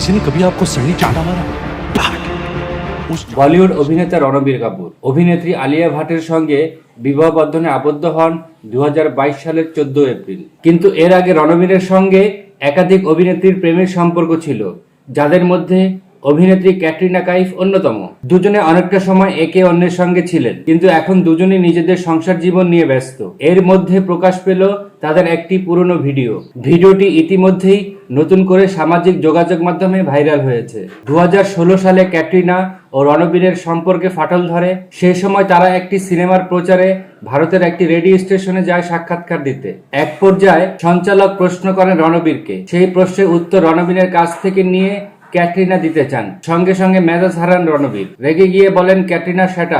किसी ने कभी आपको सही चाटा मारा उस বলিউড অভিনেতা রণবীর কাপুর অভিনেত্রী আলিয়া ভাটের সঙ্গে বিবাহ বন্ধনে আবদ্ধ হন দু সালের চোদ্দ এপ্রিল কিন্তু এর আগে রণবীরের সঙ্গে একাধিক অভিনেত্রীর প্রেমের সম্পর্ক ছিল যাদের মধ্যে অভিনেত্রী ক্যাটরিনা কাইফ অন্যতম। দুজনে অনেকটা সময় একে অন্যের সঙ্গে ছিলেন, কিন্তু এখন দুজনেই নিজেদের সংসার জীবন নিয়ে ব্যস্ত। এর মধ্যে প্রকাশ পেল তাদের একটি পুরনো ভিডিও। ভিডিওটি ইতিমধ্যেই নতুন করে সামাজিক যোগাযোগ মাধ্যমে ভাইরাল হয়েছে। দুহাজার ষোলো সালে ক্যাটরিনা ও রণবীরের সম্পর্কে ফাটল ধরে। সেই সময় তারা একটি সিনেমার প্রচারে ভারতের একটি রেডিও স্টেশনে যায় সাক্ষাৎকার দিতে। এক পর্যায়ে সঞ্চালক প্রশ্ন করেন রণবীরকে। সেই প্রশ্নের উত্তর রণবীরের কাছ থেকে নিয়ে ক্যাটরিনা দিতে চান। সঙ্গে সঙ্গে মেজাজ হারান রণবীর। রেগে গিয়ে বলেন, ক্যাটরিনা শ্যাট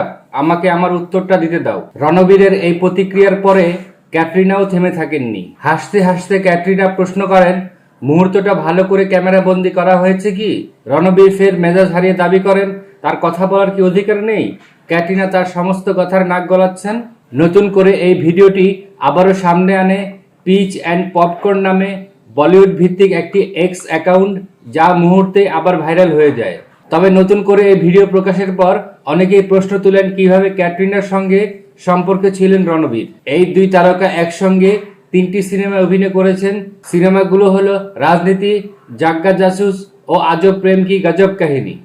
আমাকে আমার উত্তরটা দিতে দাও। রণবীরের এই প্রতিক্রিয়ার পরে ক্যাটরিনাও থেমে থাকেননি। হাসতে হাসতে ক্যাটরিনা প্রশ্ন করেন, মুহূর্তটা ভালো করে ক্যামেরা বন্দি করা হয়েছে কি? রণবীর ফের মেজাজ হারিয়ে দাবি করেন, তার কথা বলার কি অধিকার নেই? ক্যাটরিনা তার সমস্ত কথার নাক গলাচ্ছেন। নতুন করে এই ভিডিওটি আবারও সামনে আনে পিচ অ্যান্ড পপকর্ন নামে বলিউড ভিত্তিক একটি এক্স অ্যাকাউন্ট যা মুহূর্তে আবার ভাইরাল হয়ে যায়। তবে নতুন করে এই ভিডিও প্রকাশের পর অনেকেই প্রশ্ন তুলেন কীভাবে ক্যাটরিনার সঙ্গে সম্পর্কে ছিলেন রণবীর। এই দুই তারকা একসঙ্গে তিনটি সিনেমায় অভিনয় করেছেন। সিনেমাগুলো হলো রাজনীতি জাগ্গা জাসুস ও আজব প্রেম কি গজব কাহিনী।